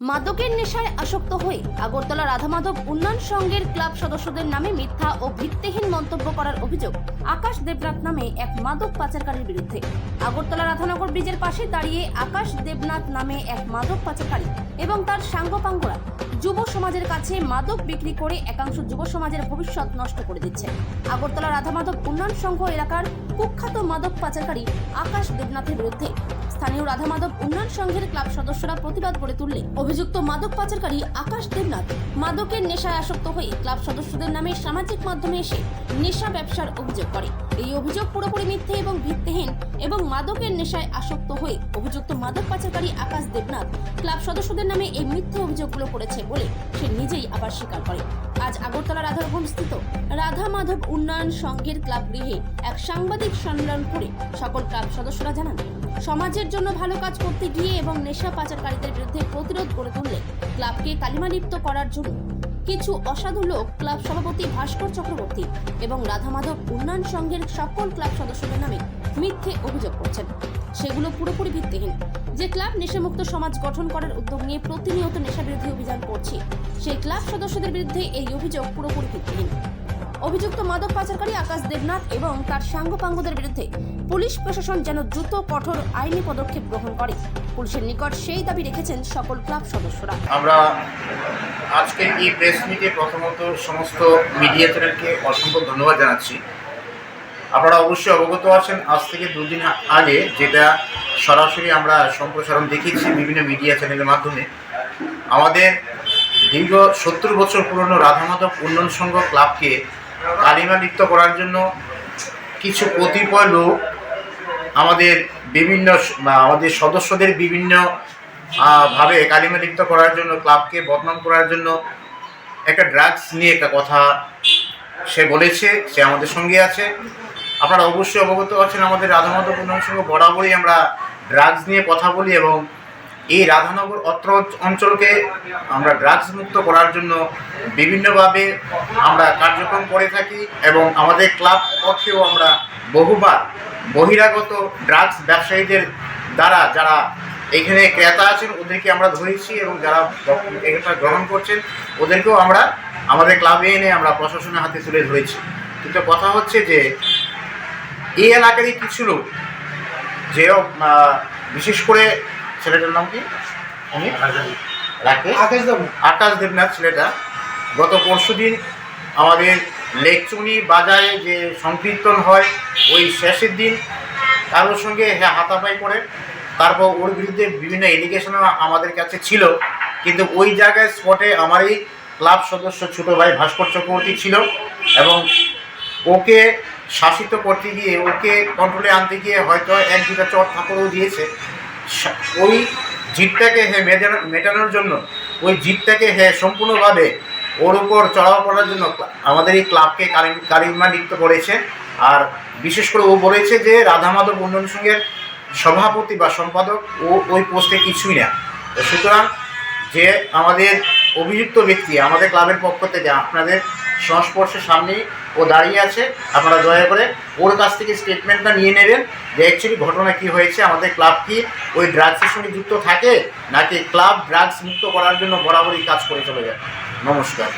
মাদকের নেশায় আসক্ত হয়ে আগরতলা রাধামাধব উন্নয়ন সংঘের ক্লাব সদস্যদের নামে মিথ্যা ও ভিত্তিহীন মন্তব্য করার অভিযোগ আকাশ দেবনাথ নামে এক মাদক পাচারকারীর বিরুদ্ধে। আগরতলা রাধানগর ব্রিজের পাশে দাঁড়িয়ে আকাশ দেবনাথ নামে এক মাদক পাচারকারী এবং তার সাঙ্গপাঙ্গরা যুব সমাজের কাছে মাদক বিক্রি করে একাংশ যুব সমাজের ভবিষ্যৎ নষ্ট করে দিচ্ছে। আগরতলা রাধামাধব উন্নয়ন সংঘ এলাকার কুখ্যাত মাদক পাচারকারী আকাশ দেবনাথের বিরুদ্ধে স্থানীয় রাধামাধব উন্নয়ন সংঘের ক্লাব সদস্যরা প্রতিবাদ করে তুললে অভিযুক্ত মাদক পাচারকারী আকাশ দেবনাথ। মাদকের নেশায় আসক্ত হয়ে ক্লাব সদস্যদের নামে সামাজিক মাধ্যমে এসে নেশা ব্যবসার অভিযোগ করে। এই অভিযোগ পুরোপুরি মিথ্যে এবং ভিত্তিহীন এবং মাদকের নেশায় আসক্ত হয়ে অভিযুক্ত মাদক পাচারকারী আকাশ দেবনাথ ক্লাব সদস্যদের নামে এই মিথ্যে অভিযোগগুলো করেছে বলে সে নিজেই আবার স্বীকার করে। আজ আগরতলা রাধারঘুম স্থিত রাধা মাধব উন্নয়ন সংঘের ক্লাব গৃহে এক সাংবাদিক সম্মেলন করে সকল ক্লাব সদস্যরা জানান, সমাজের জন্য ভালো কাজ করতে গিয়ে এবং নেশা পাচারকারীদের বিরুদ্ধে প্রতিরোধ গড়ে তুললে ক্লাবকে কালিমালিপ্ত করার জন্য কিছু অসাধু লোক ক্লাব সভাপতি ভাস্কর চক্রবর্তী এবং রাধা মাধব উন্নয়ন সংঘের সকল ক্লাব সদস্যদের নামে মিথ্যে অভিযোগ করছেন। সেগুলো পুরোপুরি ভিত্তিহীন। যে ক্লাব নেশামুক্ত সমাজ গঠন করার উদ্যোগ নিয়ে প্রতিনিয়ত নেশাবিরোধী অভিযান করছে, সেই ক্লাব সদস্যদের বিরুদ্ধে এই অভিযোগ পুরোপুরি ভিত্তিহীন। অভিযুক্ত মাদক পাচারকারী আকাশ দেবনাথ এবং তার সাঙ্গপাঙ্গদের বিরুদ্ধে পুলিশ প্রশাসন যেন দ্রুত কঠোর আইনি পদক্ষেপ গ্রহণ করে। পুলিশের নিকট সেই দাবি রেখেছেন সকল ক্লাব সদস্যরা। আমরা আজকের এই প্রেস মিটে প্রথমত সমস্ত মিডিয়া চ্যানেলকে অসংখ্য ধন্যবাদ জানাচ্ছি। আপনারা অবশ্যই অবগত আছেন, আজ থেকে দুদিন আগে যেটা সরাসরি আমরা সম্প্রসারণ দেখিয়েছি বিভিন্ন মিডিয়া চ্যানেলের মাধ্যমে। আমাদের দীর্ঘ সত্তর বছর পুরনো রাধামাধব উন্নয়ন সংঘ ক্লাবকে কালিমা লিপ্ত করার জন্য কিছু কতিপয় লোক আমাদের বিভিন্ন আমাদের সদস্যদের বিভিন্ন ভাবে কালিমা লিপ্ত করার জন্য, ক্লাবকে বদনাম করার জন্য একটা ড্রাগস নিয়ে একটা কথা সে বলেছে, সে আমাদের সঙ্গে আছে। আপনারা অবশ্যই অবগত আছেন আমাদের রাধামাধব সংঘ বরাবরই আমরা ড্রাগস নিয়ে কথা বলি এবং এই রাধানগর অত্র অঞ্চলকে আমরা ড্রাগস মুক্ত করার জন্য বিভিন্নভাবে আমরা কার্যক্রম করে থাকি এবং আমাদের ক্লাব পক্ষেও আমরা বহুবার বহিরাগত ড্রাগস ব্যবসায়ীদের দ্বারা যারা এখানে ক্রেতা আছেন, ওদেরকে আমরা ধরেছি এবং যারা এটা গ্রহণ করছেন, ওদেরকেও আমরা আমাদের ক্লাবে এনে আমরা প্রশাসনের হাতে তুলে ধরেছি। কিন্তু কথা হচ্ছে যে, এই এলাকারই কিছু লোক যে বিশেষ করে ছেলেটার নাম কি? অমিত রাকেশ? আকাশ দেব আকাশ দেবনাথ ছেলেটা। গত পরশু দিন আমাদের লেকচুনি বাজায় যে সংকীর্তন হয় ওই শেষের দিন কারোর সঙ্গে হ্যাঁ হাতাপাই করে। তারপর ওর বিরুদ্ধে বিভিন্ন এলিগেশন আমাদের কাছে ছিল। কিন্তু ওই জায়গায় স্পটে আমারই ক্লাব সদস্য ছোটো ভাই ভাস্কর চক্রবর্তী ছিল এবং ওকে শাসিত করতে গিয়ে ওকে কন্ট্রোলে আনতে গিয়ে হয়তো এক দুটা চট থাপড়ও দিয়েছে। ওই জিতটাকে হে মেটানো মেটানোর জন্য, ওই জিতটাকে হে সম্পূর্ণভাবে ওর উপর চড়াও করার জন্য আমাদের এই ক্লাবকে কারি- কারিমা লিপ্ত করেছে। আর বিশেষ করে ও বলেছে যে রাধা মাধব উন্নয়ন সংঘের সভাপতি বা সম্পাদক ও ওই পোস্টে কিছুই না। সুতরাং যে আমাদের অভিযুক্ত ব্যক্তি আমাদের ক্লাবের পক্ষ থেকে, আপনাদের সংস্পর্শের সামনেই ও দাঁড়িয়ে আছে। আপনারা দয়া করে ওর কাছ থেকে স্টেটমেন্টটা নিয়ে নেবেন। যে অ্যাকচুয়ালি ঘটনা কি হয়েছে, আমাদের ক্লাব কি ওই ড্রাগসের সঙ্গে যুক্ত থাকে, নাকি ক্লাব ড্রাগস মুক্ত করার জন্য বরাবরই কাজ করে চলে যায়? নমস্কার।